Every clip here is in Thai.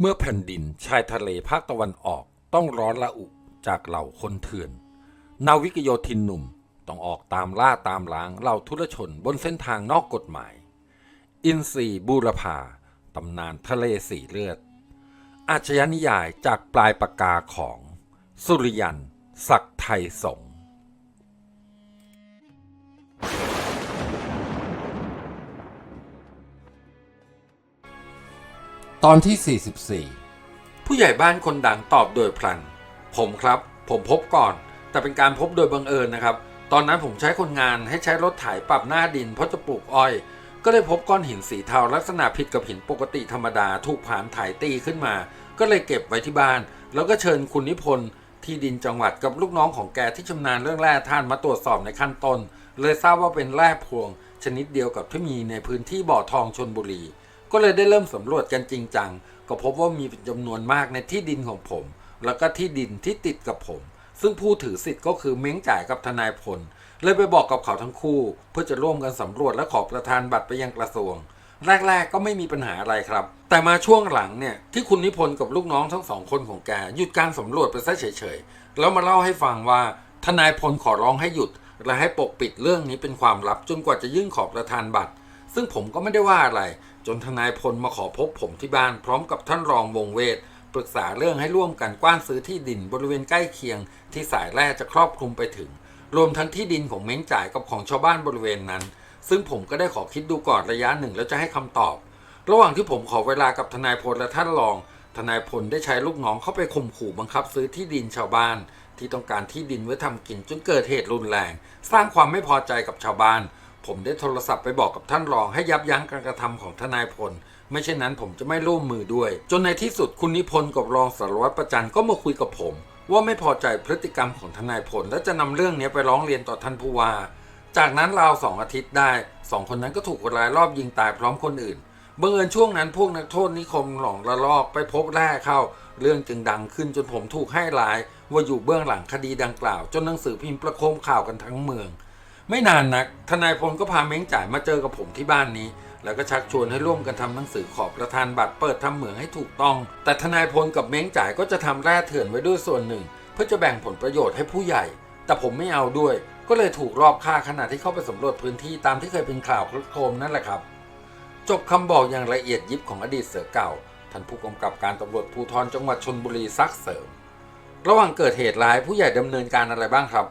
เมื่อแผ่นดินชายทะเลภาคตะวันออกต้องร้อนละอุจากเหล่าคนเถื่อน นาวิกโยธินหนุ่มต้องออกตามล่าตามล้างเหล่าทุรชนบนเส้นทางนอกกฎหมาย อินซีบูรพาตำนานทะเลสีเลือด อาชญานิยายจากปลายปากกาของ สุริยัน ศักดิ์ไทยสง ตอนที่ 44 ผู้ใหญ่บ้านคนดังตอบโดยพลัน ผมครับ ผมพบก่อน แต่เป็นการพบโดยบังเอิญนะครับ ตอนนั้นผมใช้คนงานให้ใช้รถไถปรับหน้าดินเพราะจะปลูกอ้อย ก็เลยพบก้อนหินสีเทาลักษณะผิดกับหินปกติธรรมดาถูกผานถ่ายตีขึ้นมา ก็เลยเก็บไว้ที่บ้าน แล้วก็เชิญคุณนิพนธ์ที่ดินจังหวัดกับลูกน้องของแกที่ชำนาญเรื่องแร่ท่านมาตรวจสอบในขั้นต้น เลยทราบว่าเป็นแร่พวง ชนิดเดียวกับที่มีในพื้นที่บ่อทองชนบุรี ก็เลยได้เริ่มสำรวจกันจริงจัง ก็พบว่ามีจำนวนมากในที่ดินของผม แล้วก็ที่ดินที่ติดกับผม ซึ่งผู้ถือสิทธิ์ก็คือเม้งจ่ายกับทนายพล เลยไปบอกกับเขาทั้งคู่ เพื่อจะร่วมกันสำรวจและขอประทานบัตรไปยังกระทรวง แรก ๆ ก็ไม่มีปัญหาอะไรครับ แต่มาช่วงหลังเนี่ยที่คุณนิพนธ์กับลูกน้องทั้งสองคนของแกหยุดการสำรวจไปซะเฉยๆแล้วมาเล่าให้ฟังว่าทนายพลขอร้องให้หยุด และให้ปกปิดเรื่องนี้เป็นความลับจนกว่าจะยื่นขอประทานบัตร ซึ่งผมก็ไม่ได้ว่าอะไร จนทนายพลมาขอพบผมที่บ้านพร้อมกับท่านรองวงเวทปรึกษาเรื่องให้ร่วมกันกว้านซื้อที่ดินบริเวณใกล้เคียง ที่สายแร่จะครอบคลุมไปถึง รวมทั้งที่ดินของเม้งจ่ายกับของชาวบ้านบริเวณนั้น ซึ่งผมก็ได้ขอคิดดูก่อนระยะหนึ่งแล้วจะให้คำตอบ ระหว่างที่ผมขอเวลากับทนายพลและท่านรอง ทนายพลได้ใช้ลูกน้องเข้าไปข่มขู่บังคับซื้อที่ดินชาวบ้าน ที่ต้องการที่ดินไว้ทำกินจนเกิดเหตุรุนแรง สร้างความไม่พอใจกับชาวบ้าน ผมได้โทรศัพท์ไปบอกกับท่านรองให้ยับยั้งการกระทำของทนายพล ไม่เช่นนั้นผมจะไม่ร่วมมือด้วย จนในที่สุดคุณนิพนธ์กับรองสารวัตรประจันก็มาคุยกับผม ว่าไม่พอใจพฤติกรรมของทนายพล และจะนำเรื่องนี้ไปร้องเรียนต่อท่านผู้ว่า จากนั้นราวสองอาทิตย์ได้สองคนนั้นก็ถูกคนร้ายรอบยิงตายพร้อมคนอื่นบังเอิญช่วงนั้นพวกนักโทษนิคมหลงละลอกไปพบแร่เข้า เรื่องจึงดังขึ้นจนผมถูกให้ราย ว่าอยู่เบื้องหลังคดีดังกล่าว จนหนังสือพิมพ์ประโคมข่าวกันทั้งเมือง ไม่นานนัก ทนายพลก็พาเม้งจ่ายมาเจอกับผมที่บ้านนี้ แล้วก็ชักชวนให้ร่วมกันทำหนังสือขอประธานบัตรเปิดทำเหมืองให้ถูกต้อง แต่ทนายพลกับเม้งจ่ายก็จะทำแร่เถื่อนไว้ด้วยส่วนหนึ่ง เพื่อจะแบ่งผลประโยชน์ให้ผู้ใหญ่ แต่ผมไม่เอาด้วย ก็เลยถูกรอบฆ่าขณะที่เข้าไปสำรวจพื้นที่ตามที่เคยเป็นข่าวคลึกโคมนั่นแหละครับ จบคำบอกอย่างละเอียดยิบของอดีตเสือเก่าท่านผู้กำกับการตำรวจภูธรจังหวัดชนบุรีซักเสริม ระหว่างเกิดเหตุร้ายผู้ใหญ่ดำเนินการอะไรบ้างครับ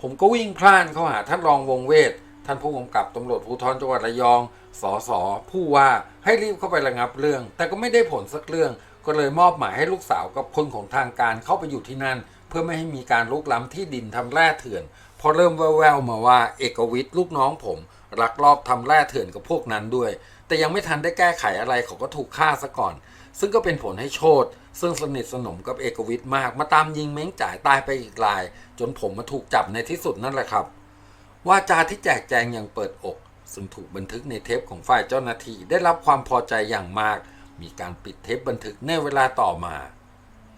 ผมก็วิ่งพล่านเข้าหาท่านรองวงเวทท่านผู้กำกับตำรวจภูธรจังหวัดระยองสสผู้ว่าให้รีบเข้าไประงับเรื่อง แต่ก็ไม่ได้ผลสักเรื่อง ก็เลยมอบหมายให้ลูกสาวกับคนของทางการเข้าไปอยู่ที่นั่น เพื่อไม่ให้มีการลุกล้ำที่ดินทำแร่เถื่อนพอเริ่มแววๆมาว่า เอกวิทย์ลูกน้องผมลักลอบทำแร่เถื่อนกับพวกนั้นด้วย แต่ยังไม่ทันได้แก้ไขอะไรเขาก็ถูกฆ่าซะก่อน ซึ่งก็เป็นผลให้โชดซึ่งสนิทสนมกับเอกวิทย์มาก มาตามยิงเม้งจ่ายตายไปอีกราย จนผมมาถูกจับในที่สุดนั่นแหละครับว่าจาที่แจกแจงอย่างเปิดอก ซึ่งถูกบันทึกในเทปของฝ่ายเจ้าหน้าที่ได้รับความพอใจอย่างมาก มีการปิดเทปบันทึกในเวลาต่อมา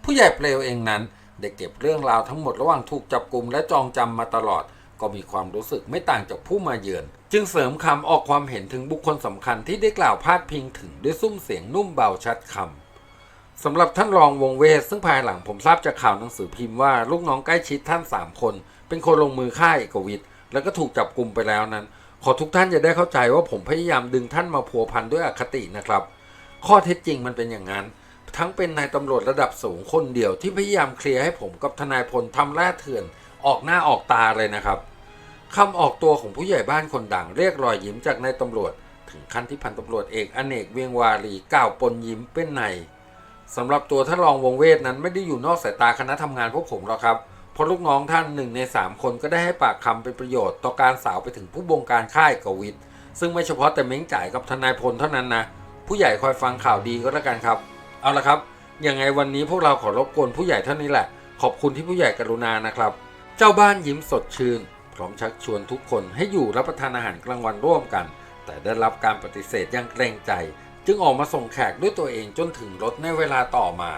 ผู้ใหญ่เปลวเองนั้นได้เก็บเรื่องราวทั้งหมดระหว่างถูกจับกลุ่มและจองจำมาตลอด ก็มีความรู้สึกไม่ต่างจากผู้มาเยือน จึงเสริมคำออกความเห็นถึงบุคคลสำคัญที่ได้กล่าวพาดพิงถึงด้วยซุ้มเสียงนุ่มเบาชัดคำสำหรับท่านรองวงเวทซึ่งภายหลังผมทราบจากข่าวหนังสือพิมพ์ว่าลูกน้องใกล้ชิดท่านสามคน เป็นคนลงมือฆ่าเอกวิทย์แล้วก็ถูกจับกลุ่มไปแล้วนั้น ขอทุกท่านจะได้เข้าใจว่าผมพยายามดึงท่านมาพัวพันด้วยอคตินะครับ ข้อเท็จจริงมันเป็นอย่างนั้นทั้งเป็นนายตำรวจระดับสูงคนเดียวที่พยายามเคลียร์ให้ผมกับทนายพลทำแร่เถื่อนออกหน้าออกตาเลยนะครับ คำออกตัวของผู้ใหญ่บ้านคนดังเรียกรอยยิ้มจากนายตำรวจ ถึงขั้นที่พันตำรวจเอกอเนกเวียงวารีกล่าวปนยิ้มเป็นในสำหรับตัวท่านรองวงเวทนั้นไม่ได้อยู่นอกสายตาคณะทำงานพวกผมหรอกครับ เพราะลูกน้องท่านหนึ่งในสามคนก็ได้ให้ปากคำเป็นประโยชน์ต่อการสาวไปถึงผู้บงการค่ายกวิทซึ่งไม่เฉพาะแต่เม้งจ่ายกับทนายพลเท่านั้นนะ ผู้ใหญ่คอยฟังข่าวดีก็แล้วกันครับ เอาละครับยังไงวันนี้พวกเราขอรบกวนผู้ใหญ่เท่านี้แหละ ขอบคุณที่ผู้ใหญ่กรุณานะครับ เจ้าบ้านยิ้มสดชื่น ร้อมชักชวนทุกคนให้อยู่รับประทานอาหารกลางวันร่วมกัน แต่ได้รับการปฏิเสธอย่างเกรงใจ จึงออกมาส่งแขกด้วยตัวเองจนถึงรถในเวลาต่อมา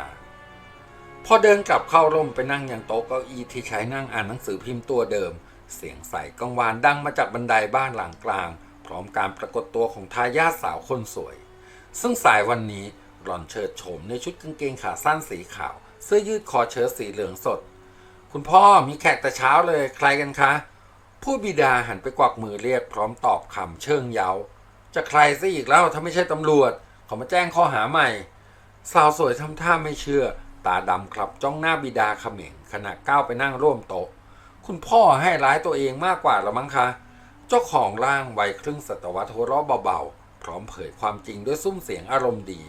พอเดินกลับเข้าร่มไปนั่งยังโต๊ะเก้าอี้ที่ใช้นั่งอ่านหนังสือพิมพ์ตัวเดิม เสียงใสกังวานดังมาจากบันไดบ้านหลังกลาง พร้อมการปรากฏตัวของทายาทสาวคนสวย ซึ่งสายวันนี้หล่อนเฉิดโฉมในชุดกางเกงขาสั้นสีขาว เสื้อยืดคอเชิ้ตสีเหลืองสด คุณพ่อมีแขกแต่เช้าเลยใครกันคะ ผู้บิดาหันไปกวักมือเรียกพร้อมตอบคำเชิงเย้า จะใครซะอีกแล้วถ้าไม่ใช่ตำรวจขามาแจ้งข้อหาใหม่ สาวสวยทำท่าไม่เชื่อ ตาดำคลับจ้องหน้าบิดาเขม่งขณะก้าวไปนั่งร่วมโต๊ะ คุณพ่อให้ร้ายตัวเองมากกว่าละมั้งคะ เจ้าของร่างวัยครึ่งศตวรรษหัวเราะเบาๆ พร้อมเผยความจริงด้วยซุ้มเสียงอารมณ์ดี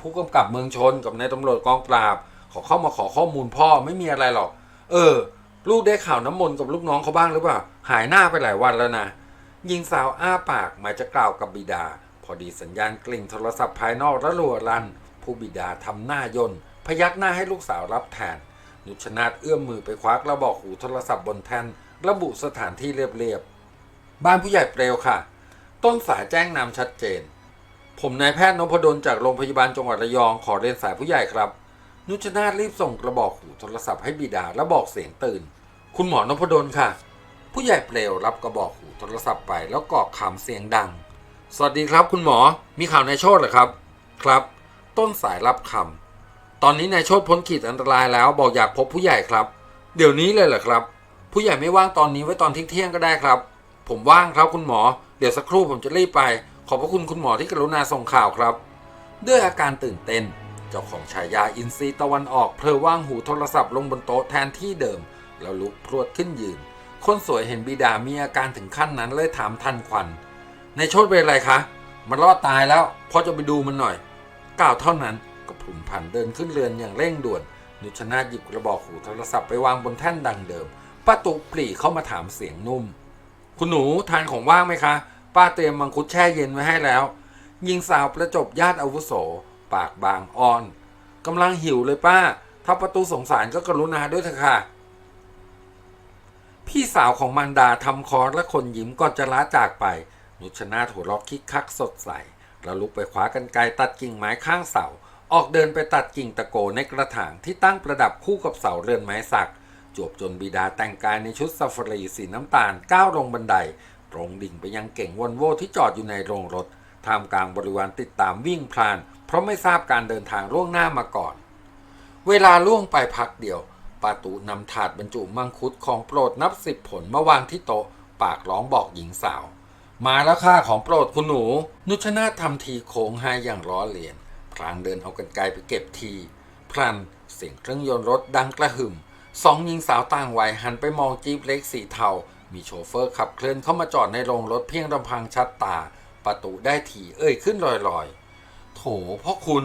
ผู้กำกับเมืองชนกับนายตำรวจกองปราบขาเข้ามาขอข้อมูลพ่อไม่มีอะไรหรอก เออ ลูกได้ข่าวน้ำมนต์กับลูกน้องเขาบ้างหรือเปล่า หายหน้าไปหลายวันแล้วนะหญิงสาวอ้าปากหมายจะกล่าวกับบิดา พอดีสัญญาณกลิ่งโทรศัพท์ภายนอกระลัวรัน ผู้บิดาทำหน้ายนพยักหน้าให้ลูกสาวรับแทน นุชนาธเอื้อมมือไปควักแล้วบอกหูโทรศัพท์บนแท่นระบุสถานที่เรียบๆ บ้านผู้ใหญ่เปลวค่ะ ต้นสายแจ้งนำชัดเจน ผมนายแพทย์นพดลจากโรงพยาบาลจังหวัดระยองขอเรียนสายผู้ใหญ่ครับ นุชนาธรีบส่งกระบอกหูโทรศัพท์ให้บิดาแล้วบอกเสียงตื่น คุณหมอนพดลค่ะ ผู้ใหญ่เปลวรับกระบอกหูโทรศัพท์ไปแล้วกรอกคำเสียงดัง สวัสดีครับคุณหมอมีข่าวนายโชดเหรอครับ ครับ ต้นสายรับคำตอนนี้นายโชดพ้นขีดอันตรายแล้วบอกอยากพบผู้ใหญ่ครับ เดี๋ยวนี้เลยเหรอครับ ผู้ใหญ่ไม่ว่างตอนนี้ไว้ตอนเที่ยงก็ได้ครับ ผมว่างครับคุณหมอ เดี๋ยวสักครู่ผมจะรีบไป ขอบพระคุณคุณหมอที่กรุณาส่งข่าวครับ ด้วยอาการตื่นเต้น เจ้าของฉายาอินซีตะวันออกเพลอว่างหูโทรศัพท์ลงบนโต๊ะแทนที่เดิม แล้วลุกพรวดขึ้นยืน คนสวยเห็นบิดามีอาการถึงขั้นนั้นเลยถามทันควัน ในโชดเป็นอะไรคะ มันรอดตายแล้วพอจะไปดูมันหน่อย กล่าวเท่านั้นก็ผุนผันเดินขึ้นเรือนอย่างเร่งด่วน นุชนาหยิบกระบอกหูโทรศัพท์ไปวางบนแท่นดังเดิมป้าตุปรีเข้ามาถามเสียงนุ่ม คุณหนูทานของว่างไหมคะ ป้าเตรียมมังคุดแช่เย็นไว้ให้แล้วยิงสาวประจบญาติอาวุโส ปากบางอ่อนกำลังหิวเลยป้า ถ้าประตูสงสารก็กรุณาด้วยเถอะค่ะ พี่สาวของมารดาทำคอร์สและคนยิ้มก่อนจะล้าจากไป นุชนาถหัวเรอกคิกคักสดใสแล้วลุกไปคว้ากันไกรตัดกิ่งไม้ข้างเสา ออกเดินไปตัดกิ่งตะโกในกระถางที่ตั้งประดับคู่กับเสาเรือนไม้สัก จวบจนบิดาแต่งกายในชุดซาฟารีสีน้ำตาลก้าวลงบันได ตรงดิ่งไปยังเก่งวอนโวที่จอดอยู่ในโรงรถท่ามกลางบริวารติดตามวิ่งพลาน เพราะไม่ทราบการเดินทางล่วงหน้ามาก่อน เวลาล่วงไปพักเดียวปาตูนำถาดบรรจุมังคุดของโปรดนับสิบผลมาวางที่โต๊ะปากร้องบอกหญิงสาว มาแล้วค่าของโปรดคุณหนู นุชนาทำทีโค้งให้อย่างล้อเลียน พลางเดินเอากันไกลไปเก็บที พลันเสียงเครื่องยนต์รถดังกระหึ่มสองหญิงสาวต่างวัยหันไปมองจีบเล็กสีเทา มีโชเฟอร์ขับเคลื่อนเข้ามาจอดในโรงรถเพียงลำพังชัดตาประตูได้ถีเอ่ยขึ้นลอยๆ โถพ่อคุณ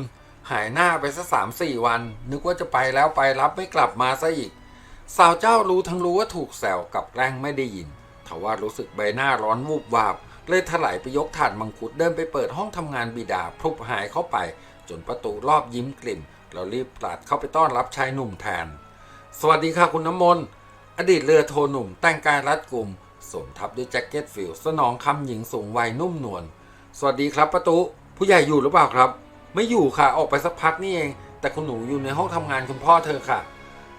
หายหน้าไปสักสามสี่วัน นึกว่าจะไปแล้วไปรับไม่กลับมาซะอีก สาวเจ้ารู้ทั้งรู้ว่าถูกแซวกับแกล้งไม่ได้ยินทว่ารู้สึกใบหน้าร้อนวูบวาบ เลยถลายไปยกถาดมังคุดเดินไปเปิดห้องทำงานบิดาพลุบหายเข้าไป จนประตูรอบยิ้มกลิ่มเรารีบปลัดเข้าไปต้อนรับชายหนุ่มแทน สวัสดีค่ะคุณน้ำมนต์อดีตเรือโทหนุ่มแต่งกายรัดกุมสวมทับด้วยแจ็คเก็ตฟิลสนองคำหญิงสูงวัยนุ่มนวลสวัสดีครับประตู ผู้ใหญ่อยู่หรือเปล่าครับ ไม่อยู่ค่ะออกไปสักพักนี่เอง แต่คุณหนูอยู่ในห้องทำงานคุณพ่อเธอค่ะ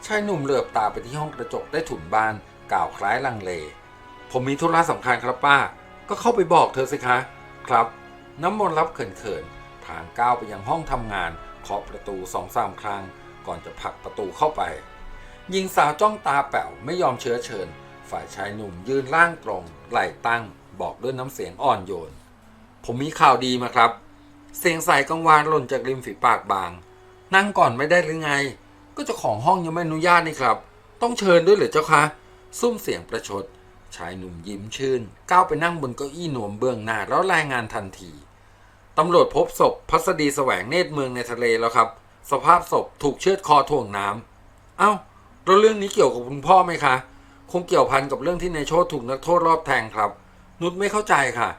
ชายหนุ่มเหลือบตาไปที่ห้องกระจกได้ถุนบานกล่าวคล้ายลังเล ผมมีธุระสำคัญครับป้า ก็เข้าไปบอกเธอสิคะ ครับ น้ำมนต์รับเขินๆทางก้าวไปยังห้องทำงานเคาะประตูสองสามครั้ง ก่อนจะผลักประตูเข้าไปหญิงสาวจ้องตาแป๋วไม่ยอมเชื้อเชิญ ฝ่ายชายหนุ่มยืนร่างตรงไหล่ตั้ง บอกด้วยน้ำเสียงอ่อนโยน ผมมีข่าวดีมาครับ เสียงใสกังวานหล่นจากริมฝีปากบาง นั่งก่อนไม่ได้หรือไง ก็จ้าของห้องยังไม่อนุญาตนี่ครับ ต้องเชิญด้วยเหรือเจ้าคะซุ้มเสียงประชด ชายหนุ่มยิ้มชื่น ก้าวไปนั่งบนเก้าอี้หนวมเบื้องหน้าแล้วรายงานทันทีตำรวจพบศพพัสดีแสวงเนตรเมืองในทะเลแล้วครับ สภาพศพถูกเชือดคอถ่วงน้ำเอ้าแล้วเรื่องนี้เกี่ยวกับคุณพ่อไหมคะ คงเกี่ยวพันกับเรื่องที่นายโชตถูกนักโทษรอบแทงครับ นุชไม่เข้าใจค่ะ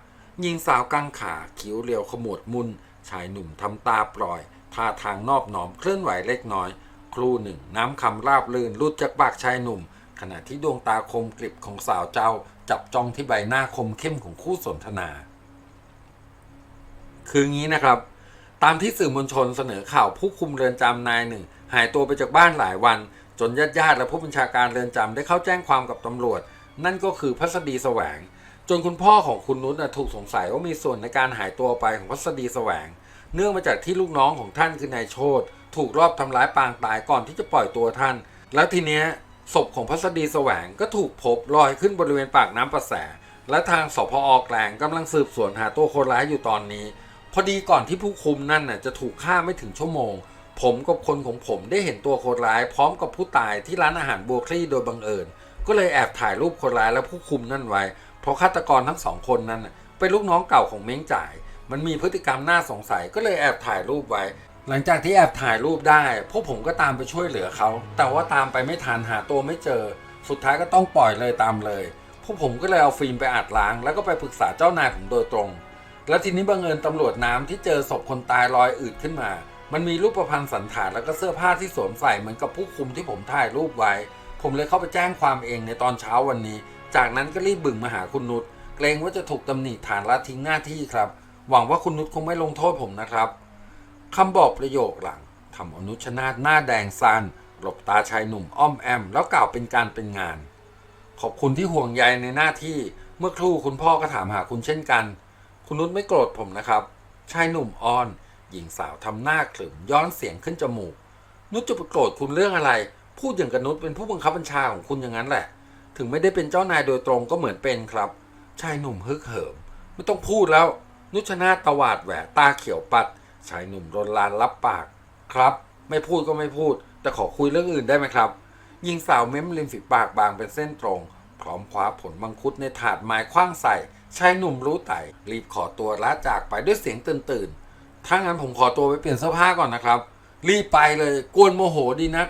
ยิงสาวกังขาคิ้วเรียวขมวดมุน ชายหนุ่มทำตาปล่อยท่าทางนอบน้อมเคลื่อนไหวเล็กน้อย ครู่หนึ่งน้ำคำราบลื่นลุดจากปากชายหนุ่ม ขณะที่ดวงตาคมกริบของสาวเจ้า จับจ้องที่ใบหน้าคมเข้มของคู่สนทนา คืองี้นะครับ ตามที่สื่อมวลชนเสนอข่าวผู้คุมเรือนจำนายหนึ่ง หายตัวไปจากบ้านหลายวัน จนญาติญาติและผู้บัญชาการเรือนจำได้เข้าแจ้งความกับตำรวจ นั่นก็คือพัสดีแสวง จนคุณพ่อของคุณนุชถูกสงสัยว่ามีส่วนในการหายตัวไปของพัสดีแสวง เนื่องมาจากที่ลูกน้องของท่านคือนายโชตถูกรอบทำร้ายปางตายก่อนที่จะปล่อยตัวท่าน แล้วทีเนี้ยศพของพัสดีแสวงก็ถูกพบลอยขึ้นบริเวณปากน้ำประแส และทางสพอแกลงกำลังสืบสวนหาตัวคนร้ายอยู่ตอนนี้ พอดีก่อนที่ผู้คุมนั่นน่ะจะถูกฆ่าไม่ถึงชั่วโมง ผมกับคนของผมได้เห็นตัวคนร้าย พร้อมกับผู้ตายที่ร้านอาหารบัวคลี่โดยบังเอิญก็เลยแอบถ่ายรูปคนร้ายและผู้คุมนั่นไว้ เพราะฆาตกรทั้งสองคนนั้นเป็นลูกน้องเก่าของเม้งจ่าย มันมีพฤติกรรมน่าสงสัยก็เลยแอบถ่ายรูปไว้ หลังจากที่แอบถ่ายรูปได้ พวกผมก็ตามไปช่วยเหลือเขา แต่ว่าตามไปไม่ทันหาตัวไม่เจอ สุดท้ายก็ต้องปล่อยเลยตามเลย พวกผมก็เลยเอาฟิล์มไปอัดล้าง แล้วก็ไปปรึกษาเจ้านายผมโดยตรง แล้วทีนี้บังเอิญตำรวจน้ำที่เจอศพคนตายลอยอืดขึ้นมามันมีรูปประพันธ์สันฐานแล้วก็เสื้อผ้าที่สวมใส่เหมือนกับผู้คุมที่ผมถ่ายรูปไว้ ผมเลยเข้าไปแจ้งความเองในตอนเช้าวันนี้ นั้นก็รีบบึ่งมาหาคุณนุชเกรงว่าจะถูกตำหนิฐานละทิ้งหน้าที่ครับ หวังว่าคุณนุชคงไม่ลงโทษผมนะครับคำบอกประโยคหลังทำอนุชนาถหน้าแดงซันหลบตาชายหนุ่มอ้อมแอม แล้วกล่าวเป็นการเป็นงาน ขอบคุณที่ห่วงใยในหน้าที่เมื่อครู่คุณพ่อก็ถามหาคุณเช่นกัน คุณนุชไม่โกรธผมนะครับ ชายหนุ่มอ้อน หญิงสาวทำหน้าขรึมย้อนเสียงขึ้นจมูก นุชจะไปโกรธคุณเรื่องอะไร พูดอย่างกับนุชเป็นผู้บังคับบัญชาของคุณอย่างนั้นแหละ ถึงไม่ได้เป็นเจ้านายโดยตรงก็เหมือนเป็นครับ ชายหนุ่มฮึกเหิม ไม่ต้องพูดแล้ว นุชนาตวาดแหวตาเขียวปัด ชายหนุ่มรนลานรับปาก ครับ ไม่พูดก็ไม่พูด แต่ขอคุยเรื่องอื่นได้ไหมครับหญิงสาวเม้มริมฝีปากบางเป็นเส้นตรง พร้อมคว้าผลมังคุดในถาดไม้คว้างใส่ ชายหนุ่มรู้ไต่รีบขอตัวละจากไปด้วยเสียงตื่นตื่นถ้างั้นผมขอตัวไปเปลี่ยนเสื้อผ้าก่อนนะครับ รีบไปเลย กวนโมโหดีนัก